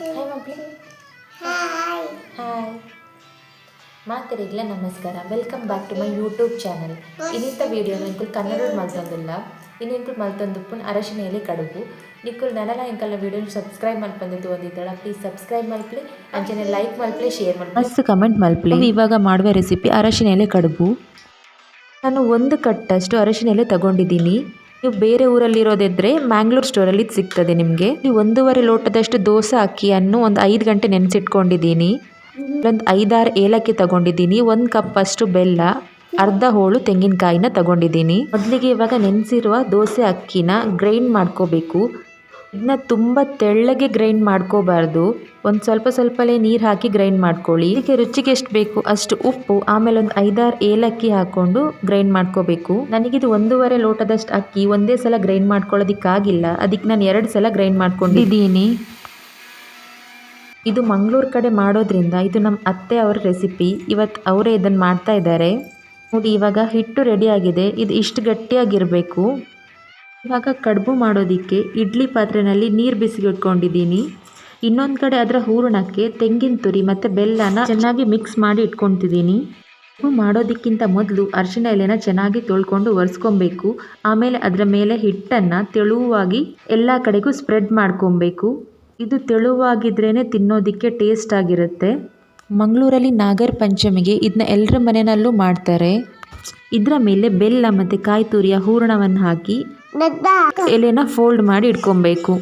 Hi ಮಕ್ಕಳು hi ನಮಸ್ಕಾರ. Welcome back to my YouTube channel ಇನ್ನಿಂತ video ನಿಂಕುಲ್ ಕನ್ನಡ ಮಲ್ತೊಂದಿಲ್ಲ. ಇನ್ನಿಂಕುಲ್ ಮಲ್ತೊಂದುಪ್ಪುನ್ ಅರಶಿನ ಎಲೆ ಕಡುಬು ನಿಕ್ಕುಲ್ ನನಲ ಎಂಕಲ್ನ ವೀಡಿಯೋ ಸಬ್ಸ್ಕ್ರೈಬ್ ಮಲ್ಪಂದಿದ್ದು ಒಂದಿದ್ದಳ ಪ್ಲೀಸ್ ಸಬ್ಸ್ಕ್ರೈಬ್ ಮಲ್ಪ್ಲಿ ಅಂಚನೆ ಲೈಕ್ ಮಲ್ಪ್ಲಿ ಶೇರ್ ಮಲ್ಪ್ಲಿ ಮಸ್ತ್ ಕಮೆಂಟ್ ಮಲ್ಪಲಿ ಇವಾಗ ಮಾಡುವ ರೆಸಿಪಿ ಅರಶಿನ ಎಲೆ ಕಡುಬು. ನಾನು ಒಂದು ಕಟ್ಟಷ್ಟು ಅರಶಿನ ಎಲೆ ತಗೊಂಡಿದ್ದೀನಿ. ನೀವು ಬೇರೆ ಊರಲ್ಲಿರೋದಿದ್ರೆ ಮ್ಯಾಂಗ್ಳೂರ್ ಸ್ಟೋರಲ್ಲಿ ಇದು ಸಿಗ್ತದೆ ನಿಮಗೆ. ನೀವು ಒಂದೂವರೆ ಲೋಟದಷ್ಟು ದೋಸೆ ಅಕ್ಕಿಯನ್ನು ಒಂದು ಐದು ಗಂಟೆ ನೆನೆಸಿಟ್ಕೊಂಡಿದ್ದೀನಿ. ಒಂದು ಐದಾರು ಏಲಕ್ಕಿ ತಗೊಂಡಿದ್ದೀನಿ, ಒಂದು ಕಪ್ ಅಷ್ಟು ಬೆಲ್ಲ, ಅರ್ಧ ಹೋಳು ತೆಂಗಿನಕಾಯಿನ ತಗೊಂಡಿದ್ದೀನಿ. ಮೊದಲಿಗೆ ಇವಾಗ ನೆನೆಸಿರುವ ದೋಸೆ, ಅಕ್ಕಿನ ಗ್ರೈಂಡ್ ಮಾಡ್ಕೋಬೇಕು. ಇದನ್ನ ತುಂಬ ತೆಳ್ಳಗೆ ಗ್ರೈಂಡ್ ಮಾಡ್ಕೋಬಾರ್ದು. ಒಂದು ಸ್ವಲ್ಪ ಸ್ವಲ್ಪಲೇ ನೀರು ಹಾಕಿ ಗ್ರೈಂಡ್ ಮಾಡ್ಕೊಳ್ಳಿ. ಇದಕ್ಕೆ ರುಚಿಗೆ ಎಷ್ಟು ಬೇಕು ಅಷ್ಟು ಉಪ್ಪು, ಆಮೇಲೆ ಒಂದು ಐದಾರು ಏಲಕ್ಕಿ ಹಾಕ್ಕೊಂಡು ಗ್ರೈಂಡ್ ಮಾಡ್ಕೋಬೇಕು. ನನಗಿದು ಒಂದೂವರೆ ಲೋಟದಷ್ಟು ಅಕ್ಕಿ ಒಂದೇ ಸಲ ಗ್ರೈಂಡ್ ಮಾಡ್ಕೊಳ್ಳೋದಕ್ಕಾಗಿಲ್ಲ. ಅದಕ್ಕೆ ನಾನು ಎರಡು ಸಲ ಗ್ರೈಂಡ್ ಮಾಡ್ಕೊಂಡಿದ್ದೀನಿ. ಇದು ಮಂಗಳೂರು ಕಡೆ ಮಾಡೋದ್ರಿಂದ ಇದು ನಮ್ಮ ಅತ್ತೆ ಅವರ ರೆಸಿಪಿ ಇವತ್ತು ಅವರೇ ಇದನ್ನು ಮಾಡ್ತಾ ಇದ್ದಾರೆ ನೋಡಿ, ಇವಾಗ ಹಿಟ್ಟು ರೆಡಿ ಆಗಿದೆ. ಇದು ಇಷ್ಟು ಗಟ್ಟಿಯಾಗಿರಬೇಕು. ಇವಾಗ ಕಡುಬು ಮಾಡೋದಕ್ಕೆ ಇಡ್ಲಿ ಪಾತ್ರೆಯಲ್ಲಿ ನೀರು ಬಿಸಿ ಇಟ್ಕೊಂಡಿದ್ದೀನಿ ಇನ್ನೊಂದು ಕಡೆ ಅದರ ಹೂರಣಕ್ಕೆ ತೆಂಗಿನ ತುರಿ ಮತ್ತು ಬೆಲ್ಲನ ಚೆನ್ನಾಗಿ ಮಿಕ್ಸ್ ಮಾಡಿ ಇಟ್ಕೊತಿದ್ದೀನಿ. ಕಡುಬು ಮಾಡೋದಕ್ಕಿಂತ ಮೊದಲು ಅರಿಶಿನ ಎಲೆನ ಚೆನ್ನಾಗಿ ತೊಳ್ಕೊಂಡು ಒರೆಸ್ಕೊಬೇಕು. ಆಮೇಲೆ ಅದರ ಮೇಲೆ ಹಿಟ್ಟನ್ನು ತೆಳುವಾಗಿ ಎಲ್ಲ ಕಡೆಗೂ ಸ್ಪ್ರೆಡ್ ಮಾಡ್ಕೊಬೇಕು. ಇದು ತೆಳುವಾಗಿದ್ರೇ ತಿನ್ನೋದಕ್ಕೆ ಟೇಸ್ಟ್ ಆಗಿರುತ್ತೆ. ಮಂಗಳೂರಲ್ಲಿ ನಾಗರ ಪಂಚಮಿಗೆ ಇದನ್ನ ಎಲ್ಲರ ಮನೆಯಲ್ಲೂ ಮಾಡ್ತಾರೆ. ಇದರ ಮೇಲೆ ಬೆಲ್ಲ ಮತ್ತು ಕಾಯಿ ತುರಿಯ ಹೂರಣವನ್ನು ಹಾಕಿ ಎಲೆನ ಫೋಲ್ಡ್ ಮಾಡಿ ಇಟ್ಕೊಬೇಕು.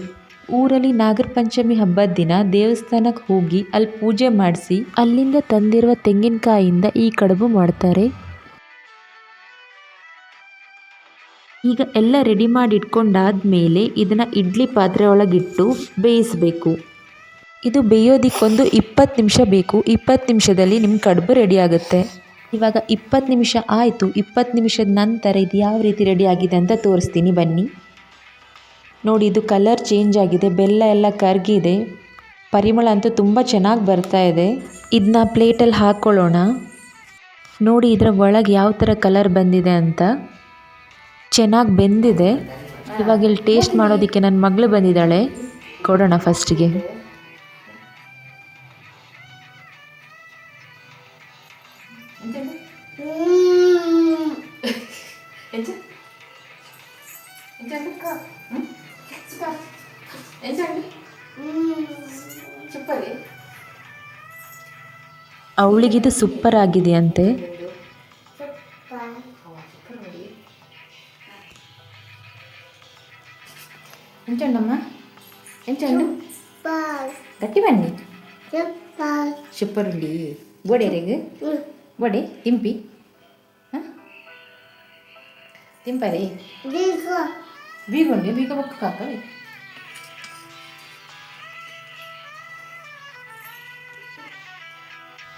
ಊರಲ್ಲಿ ನಾಗರ ಪಂಚಮಿ ಹಬ್ಬದ ದಿನ ದೇವಸ್ಥಾನಕ್ಕೆ ಹೋಗಿ ಅಲ್ಲಿ ಪೂಜೆ ಮಾಡಿಸಿ ಅಲ್ಲಿಂದ ತಂದಿರುವ ತೆಂಗಿನಕಾಯಿಯಿಂದ ಈ ಕಡುಬು ಮಾಡ್ತಾರೆ. ಈಗ ಎಲ್ಲ ರೆಡಿ ಮಾಡಿ ಇಟ್ಕೊಂಡಾದ್ಮೇಲೆ ಇದನ್ನು ಇಡ್ಲಿ ಪಾತ್ರೆ ಒಳಗಿಟ್ಟು ಬೇಯಿಸಬೇಕು. ಇದು ಬೇಯೋದಿಕ್ಕೊಂದು ಇಪ್ಪತ್ತು ನಿಮಿಷ ಬೇಕು. ಇಪ್ಪತ್ತು ನಿಮಿಷದಲ್ಲಿ ನಿಮ್ಮ ಕಡುಬು ರೆಡಿ ಆಗುತ್ತೆ. ಇವಾಗ ಇಪ್ಪತ್ತು ನಿಮಿಷ ಆಯಿತು, ಇಪ್ಪತ್ತು ನಿಮಿಷದ ನಂತರ ಇದು ಯಾವ ರೀತಿ ರೆಡಿ ಆಗಿದೆ ಅಂತ ತೋರಿಸ್ತೀನಿ, ಬನ್ನಿ. ನೋಡಿ, ಇದು ಕಲರ್ ಚೇಂಜ್ ಆಗಿದೆ, ಬೆಲ್ಲ ಎಲ್ಲ ಕರಗಿದೆ. ಪರಿಮಳ ಅಂತೂ ತುಂಬ ಚೆನ್ನಾಗಿ ಬರ್ತಾ ಇದೆ. ಇದನ್ನ ಪ್ಲೇಟಲ್ಲಿ ಹಾಕ್ಕೊಳ್ಳೋಣ ನೋಡಿ, ಇದರ ಒಳಗೆ ಯಾವ ಥರ ಕಲರ್ ಬಂದಿದೆ ಅಂತ. ಚೆನ್ನಾಗಿ ಬೆಂದಿದೆ. ಇವಾಗ ಇಲ್ಲಿ ಟೇಸ್ಟ್ ಮಾಡೋದಕ್ಕೆ ನನ್ನ ಮಗಳು ಬಂದಿದ್ದಾಳೆ. ಕೊಡೋಣ ಫಸ್ಟಿಗೆ ಅವಳಿಗಿದು ಸೂಪರ್ ಆಗಿದೆ ಅಂತೆ. ಎಂಚಂಡಮ್ಮ ಎಂಚಂಡು ಗಟ್ಟಿ ಬನ್ನಿ. ಚಪ್ಪಾಲ್ ಚುಪ್ಪರುಂಡಿ ಹಿಂಪಿ ತಿಂಪಿ. ಹಾಂ? ತಿಂಪರಿ? ಬೀಗೊಂಡೆ ಬೀಗುಂಡಿ ಬೀಗ ಬೊಕ್ಕ ಹಾಕವೆ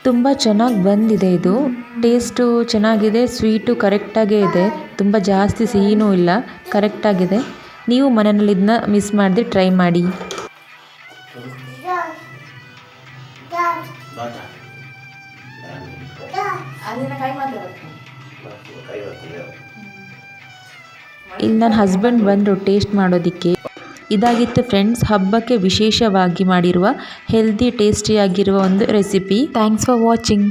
ತುಂಬ ಚೆನ್ನಾಗಿ ಬಂದಿದೆ ಇದು. ಟೇಸ್ಟು ಚೆನ್ನಾಗಿದೆ ಸ್ವೀಟು ಕರೆಕ್ಟಾಗೇ ಇದೆ. ತುಂಬ ಜಾಸ್ತಿ ಸಿಹಿನೂ ಇಲ್ಲ ಕರೆಕ್ಟಾಗಿದೆ. ನೀವು ಮನೆಯಲ್ಲಿ ಇದನ್ನ ಮಿಸ್ ಮಾಡದೆ ಟ್ರೈ ಮಾಡಿ. ಕೈ ಇಲ್ಲಿ ನನ್ನ ಹಸ್ಬೆಂಡ್ ಬಂದರು ಟೇಸ್ಟ್ ಮಾಡೋದಕ್ಕೆ. ಇದಾಗಿತ್ತು ಫ್ರೆಂಡ್ಸ್ ಹಬ್ಬಕ್ಕೆ ವಿಶೇಷವಾಗಿ ಮಾಡಿರುವ ಹೆಲ್ದಿ ಟೇಸ್ಟಿಯಾಗಿರುವ ಒಂದು ರೆಸಿಪಿ ಥ್ಯಾಂಕ್ಸ್ ಫಾರ್ ವಾಚಿಂಗ್